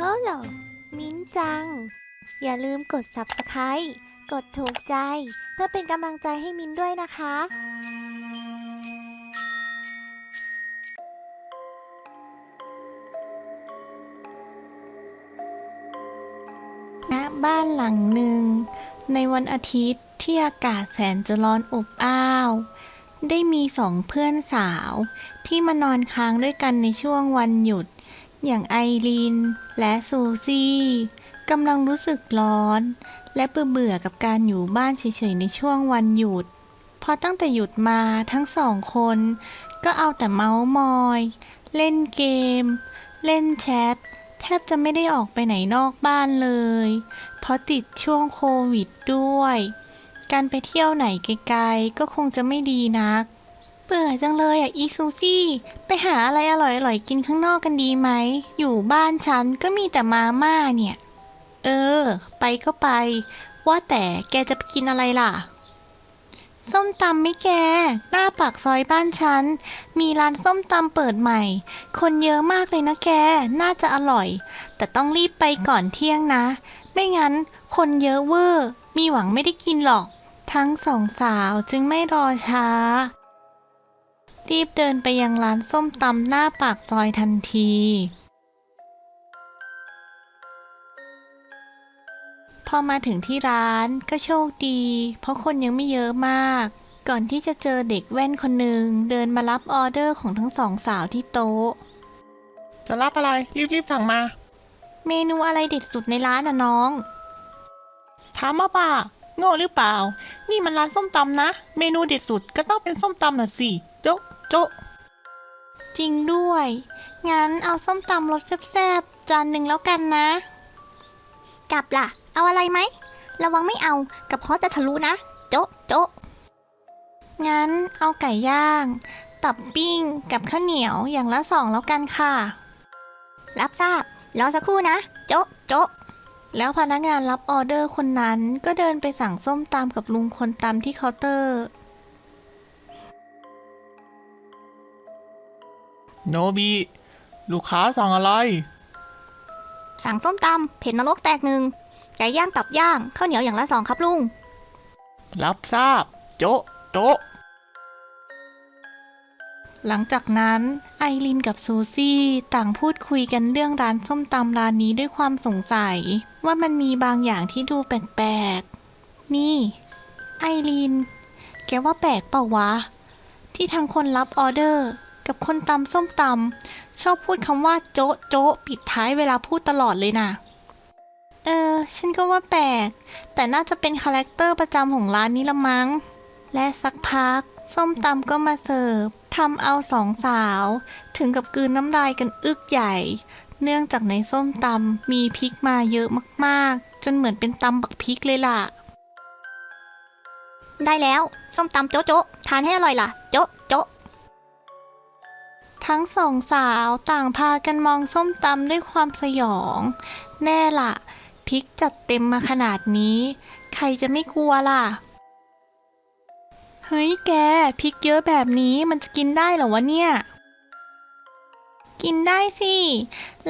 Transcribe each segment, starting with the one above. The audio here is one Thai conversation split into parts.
ฮ้เหรอมิ้นจัง อย่าลืมกด subscribe กดถูกใจ เพื่อเป็นกำลังใจให้มิ้นด้วยนะคะ ณ บ้านหลังหนึ่ง ในวันอาทิตย์ที่อากาศแสนจะร้อนอบอ้าว ได้มีสองเพื่อนสาว ที่มานอนค้างด้วยกันในช่วงวันหยุด อย่างไอรีนและซูซี่กำลังรู้สึกร้อน และเบื่อเบื่อกับการอยู่บ้านเฉยๆในช่วงวันหยุดพราะตั้งแต่หยุดมาทั้งสองคน ก็เอาแต่เมาส์มอย เล่นเกม เล่นแชท แทบจะไม่ได้ออกไปไหนนอกบ้านเลย เพราะติดช่วงโควิดด้วย การไปเที่ยวไหนไกลๆก็คงจะไม่ดีนัก บื่อจังเลยอะอีซูซี่ไปหาอะไรอร่อยๆกินข้างนอกกันดีไหม อยู่บ้านฉันก็มีแต่มาม่าเนี่ย เออ ไปก็ไป ว่าแต่แกจะไปกินอะไรล่ะ ส้มตำไม่แก หน้าปากซอยบ้านฉัน มีร้านส้มตำเปิดใหม่ คนเยอะมากเลยนะแก น่าจะอร่อย แต่ต้องรีบไปก่อนเที่ยงนะ ไม่งั้นคนเยอะเวอร์ มีหวังไม่ได้กินหรอก ทั้งสองสาวจึงไม่รอช้า รีบเดินไปยังร้านส้มตำหน้าปากซอยทันที พอมาถึงที่ร้านก็โชคดี เพราะคนยังไม่เยอะมาก ก่อนที่จะเจอเด็กแว่นคนหนึ่งเดินมารับออเดอร์ของทั้งสองสาวที่โต๊ะ จะรับอะไร รีบๆสั่งมา เมนูอะไรเด็ดสุดในร้านน่ะน้อง ถามมาป่าโง่หรือเปล่า นี่มันร้านส้มตำนะ เมนูเด็ดสุดก็ต้องเป็นส้มตำน่ะสิ โจ๊ะ โจ๊ะ จริงด้วย งั้นเอาส้มตำรสแซ่บๆ จานหนึ่งแล้วกันนะ กลับล่ะ เอาอะไรไหม ระวังไม่เอากับเพาะจะทะลุนะ โจ๊ะโจ๊ะ งั้นเอาไก่ย่าง ตับปิ้งกับข้าวเหนียวอย่างละสองแล้วกันค่ะ รับทราบ รอสักครู่นะ โจ๊ะโจ๊ะแล้วพนักงานรับออเดอร์คนนั้นก็เดินไปสั่งส้มตำกับลุงคนตำที่เคาน์เตอร์ โนบิ ลูกค้าสั่งอะไร สั่งส้มตำเผ็ดนรกแตกหนึ่งไก่ย่างตับย่างข้าวเหนียวอย่างละสองครับลุง รับทราบ โจ๊ะโจ๊ะหลังจากนั้นไอรินกับซูซี่ต่างพูดคุยกันเรื่องร้านส้มตำร้านนี้ด้วยความสงสัย ว่ามันมีบางอย่างที่ดูแปลกๆ นี่ ไอริน แกว่าแปลกเปล่าวะ ที่ทั้งคนรับออเดอร์ กับคนตำส้มตำชอบพูดคำว่าโจ๊ะโจ๊ะปิดท้ายเวลาพูดตลอดเลยนะเออ ฉันก็ว่าแปลก แต่น่าจะเป็นคาแรคเตอร์ประจำของร้านนี้ละมั้ง และสักพัก ส้มตำก็มาเสิร์ฟทำเอาสองสาว ถึงกับกืนน้ำลายกันอึกใหญ่ เนื่องจากในส้มตำมีพริกมาเยอะมากๆ จนเหมือนเป็นตำบักพริกเลยล่ะ ได้แล้ว ส้มตำโจ๊ะโจ๊ะทานให้อร่อยล่ะ โจ๊ะโจ๊ะ ทั้งสองสาวต่างพากันมองส้มตำด้วยความสยอง แน่ล่ะพริกจัดเต็มมาขนาดนี้ ใครจะไม่กลัวล่ะ เฮ้ยแกพริกเยอะแบบนี้มันจะกินได้เหรอวะเนี่ย กินได้สิ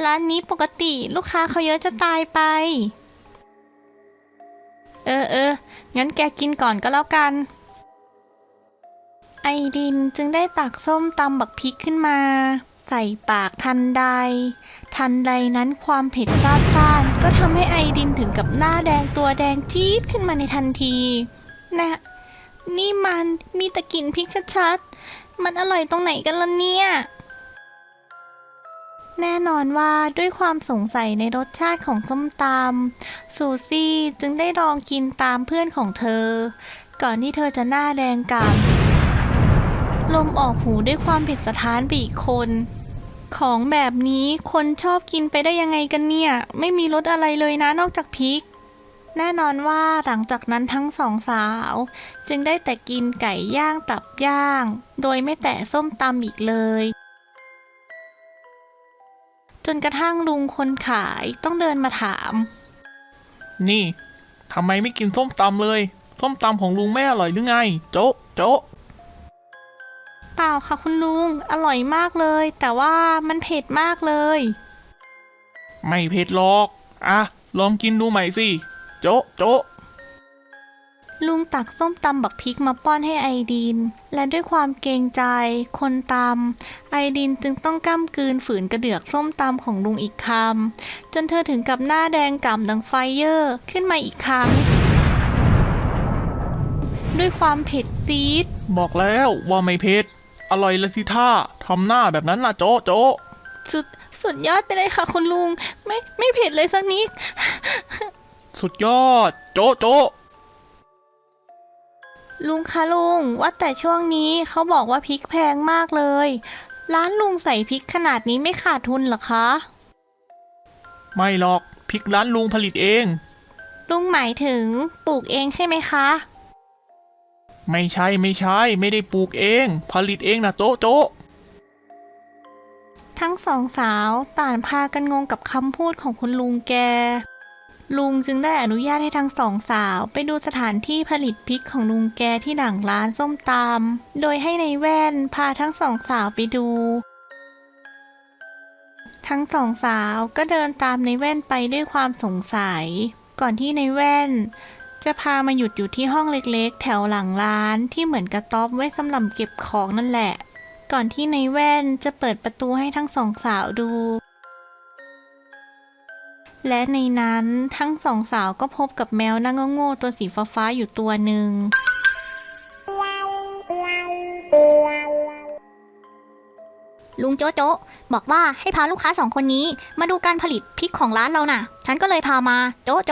ร้านนี้ปกติลูกค้าเขาเยอะจะตายไป เออเอองั้นแกกินก่อนก็แล้วกัน ไอดินจึงได้ตักส้มตำบักพริกขึ้นมา ใส่ปากทันใด ทันใดนั้นความเผ็ดซาดซ่านก็ทำให้ไอดินถึงกับหน้าแดงตัวแดงจี๊ดขึ้นมาในทันที นะ นี่มันมีต่กลิ่นพริกชัดๆ มันอร่อยตรงไหนกันล่ะเนี่ย แน่นอนว่าด้วยความสงสัยในรสชาติของส้มตำซูซี่จึงได้ลองกินตามเพื่อนของเธอ ก่อนที่เธอจะหน้าแดงกำ ลมออกหูด้วยความเผ็ดสะท้านไปอีกคน ของแบบนี้คนชอบกินไปได้ยังไงกันเนี่ย ไม่มีรสอะไรเลยนะนอกจากพริก แน่นอนว่าหลังจากนั้นทั้งสองสาว จึงได้แต่กินไก่ย่างตับย่าง โดยไม่แตะส้มตำอีกเลย จนกระทั่งลุงคนขายต้องเดินมาถาม นี่ทำไมไม่กินส้มตำเลย ส้มตำของลุงไม่อร่อยหรือไง โจ๊ะโจ๊ะ ปล่าค่ะคุณลุง อร่อยมากเลย แต่ว่ามันเผ็ดมากเลย ไม่เผ็ดหรอก อะ ลองกินดูใหม่สิ โจะโจะลุงตักส้มตำบักพริกมาป้อนให้ไอดินและด้วยความเกรงใจ คนตำไอดินจึงต้องก้ำกืนฝืนกระเดือกส้มตำของลุงอีกคำจนเธอถึงกับหน้าแดงก่ำดังไฟเยอร์ขึ้นมาอีกครั้ง ด้วยความเผ็ดซีด บอกแล้วว่าไม่เผ็ด อร่อยละสิท่าทำหน้าแบบนั้นนะโจะโจะสุดสุดยอดไปเลยค่ะ คุณลุง ไม่ไม่เผ็ดเลยสักนิด สุดยอด โจะโจะลุงคะลุง ว่าแต่ช่วงนี้เขาบอกว่าพริกแพงมากเลย ร้านลุงใส่พริกขนาดนี้ไม่ขาดทุนเหรอคะ ไม่หรอกพริกร้านลุงผลิตเอง ลุงหมายถึงปลูกเองใช่ไหมคะ ไม่ใช่ไม่ใช่ไม่ได้ปลูกเอง ผลิตเองนะโจะโจะทั้งสองสาวต่างพากันงงกับคำพูดของคุณลุงแก ลุงจึงได้อนุญาตให้ทั้งสองสาวไปดูสถานที่ผลิตพริกของลุงแกที่หลังร้านส้มตำโดยให้ในแว่นพาทั้งสองสาวไปดู ทั้งสองสาวก็เดินตามในแว่นไปด้วยความสงสัย ก่อนที่ในแว่น จะพามาหยุดอยู่ที่ห้องเล็กๆ แถวหลังร้านที่เหมือนกระต๊อบไว้สำหรับเก็บของนั่นแหละ ก่อนที่ในายแว่นจะเปิดประตูให้ทั้งสองสาวดู และในนั้นทั้งสองสาวก็พบกับแมวนั่งโง่ๆตัวสีฟ้าๆอยู่ตัวหนึ่งลุงโจโจบอกว่าให้พาลูกค้าสองคนนี้มาดูการผลิตพริกของร้านเราน่ะ ฉันก็เลยพามาโจโจ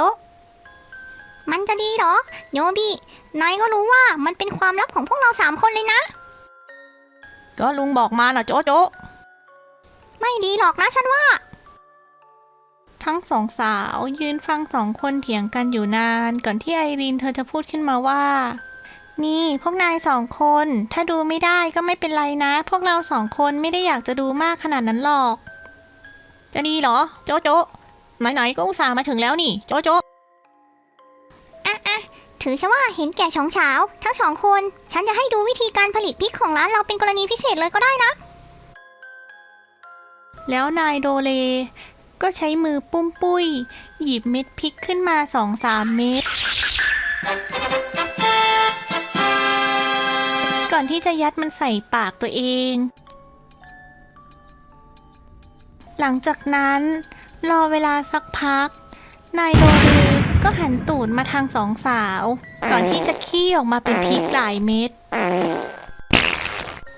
มันจะดีเหรอ โยบิ นายก็รู้ว่ามันเป็นความลับของพวกเราสามคนเลยนะ ก็ลุงบอกมาน่ะโจ๊ะโจ๊ะไม่ดีหรอกนะฉันว่า ทั้งสองสาวยืนฟังสองคนเถียงกันอยู่นาน ก่อนที่ไอรีนเธอจะพูดขึ้นมาว่า นี่พวกนายสองคน ถ้าดูไม่ได้ก็ไม่เป็นไรนะ พวกเราสองคนไม่ได้อยากจะดูมากขนาดนั้นหรอก จะดีเหรอ โจ๊ะโจ๊ะไหนๆก็อุตส่าห์มาถึงแล้วนี่ โจ๊ะโจ๊ะอะอะ ถือซะว่าเห็นแก่สองสาทั้งสองคน ฉันจะให้ดูวิธีการผลิตพริกของร้านเราเป็นกรณีพิเศษเลยก็ได้นะ แล้วนายโดเล ก็ใช้มือปุ้มปุ้ย หยิบเม็ดพริกขึ้นมาสองสามเม็ด ก่อนที่จะยัดมันใส่ปากตัวเอง หลังจากนั้น รอเวลาสักพัก นายโดเล ก็หันตูดมาทางสองสาว ก่อนที่จะขี้ออกมาเป็นพริกหลายเม็ด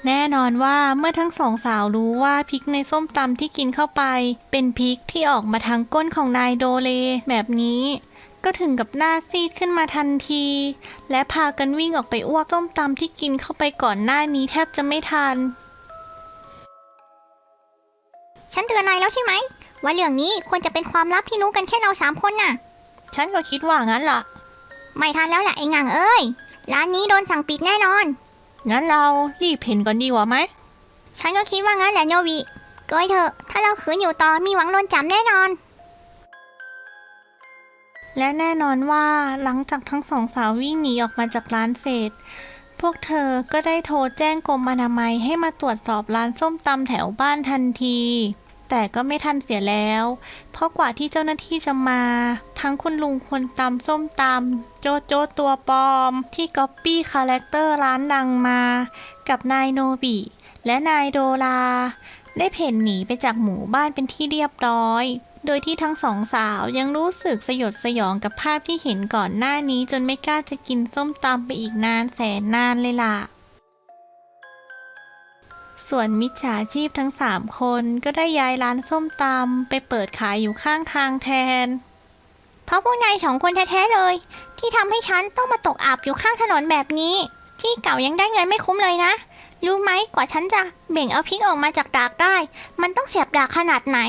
แน่นอนว่าเมื่อทั้งสองสาวรู้ว่าพริกในส้มตำที่กินเข้าไป เป็นพริกที่ออกมาทางก้นของนายโดเลแบบนี้ ก็ถึงกับหน้าซีดขึ้นมาทันที และพากันวิ่งออกไปอ้วกส้มตำที่กินเข้าไปก่อนหน้านี้แทบจะไม่ทัน ฉันเตือนนายแล้วใช่ไหมว่าเรื่องนี้ควรจะเป็นความลับที่รู้กันแค่เราสามคนน่ะ ฉันก็คิดว่างั้นล่ะ ไม่ทันแล้วแหละไอ้งังเอ้ย ร้านนี้โดนสั่งปิดแน่นอน งั้นเรารีบเพ่นก่อนดีกว่าไหม ฉันก็คิดว่างั้นแหละโยวิก็ไว้เถอะ ถ้าเราขืนอยู่ต่อมีหวังโดนจับแน่นอน และแน่นอนว่าหลังจากทั้งสองสาววิ่งหนีออกมาจากร้านเสร็จ พวกเธอก็ได้โทรแจ้งกรมอนามัยให้มาตรวจสอบร้านส้มตำแถวบ้านทันที แต่ก็ไม่ทันเสียแล้ว เพราะกว่าที่เจ้าหน้าที่จะมา ทั้งคุณลุงคนตำส้มตำโจโจตัวปลอม ที่ก๊อปปี้คาแรคเตอร์ร้านดังมา กับนายโนบิ และนายโดลาได้เพ่นหนีไปจากหมู่บ้านเป็นที่เรียบร้อย โดยที่ทั้งสองสาวยังรู้สึกสยดสยองกับภาพที่เห็นก่อนหน้านี้จนไม่กล้าจะกินส้มตำไปอีกนานแสนนานเลยล่ะ ส่วนมิจฉาชีพทั้งสามคนก็ได้ย้ายร้านส้มตำไปเปิดขายอยู่ข้างทางแทน เพราะพวกนายสองคนแท้ๆเลย ที่ทำให้ฉันต้องมาตกอับอยู่ข้างถนนแบบนี้ ที่เก่ายังได้เงินไม่คุ้มเลยนะ รู้ไหมกว่าฉันจะเบ่งเอาพริกออกมาจากดากได้ มันต้องเสียบดากขนาดไหน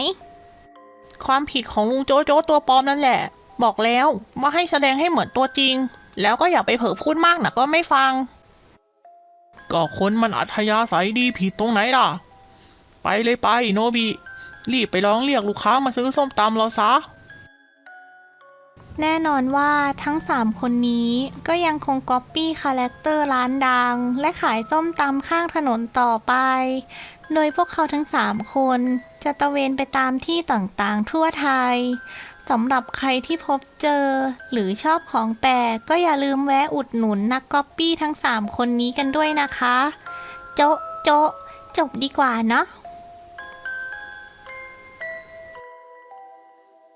ความผิดของลุงโจะโจะตัวปลอมนั่นแหละ บอกแล้วว่าให้แสดงให้เหมือนตัวจริง แล้วก็อย่าไปเผลอพูดมากนะก็ไม่ฟัง ก็คนมันอัธยาศัยดีผิดตรงไหนล่ะ ไปเลยไปโนบิ รีบไปร้องเรียกลูกค้ามาซื้อส้มตำเราซะ แน่นอนว่าทั้ง 3 คนนี้ก็ยังคงก๊อปปี้คาแรคเตอร์ร้านดัง และขายส้มตำข้างถนนต่อไป โดยพวกเขาทั้ง 3 คนจะตระเวนไปตามที่ต่างๆ ทั่วไทยสำหรับใครที่พบเจอ หรือชอบของแปลกก็อย่าลืมแวะอุดหนุนนักก๊อปปี้ทั้ง 3 คนนี้กันด้วยนะคะ โจ๊ะโจ๊ะจบดีกว่าเนาะ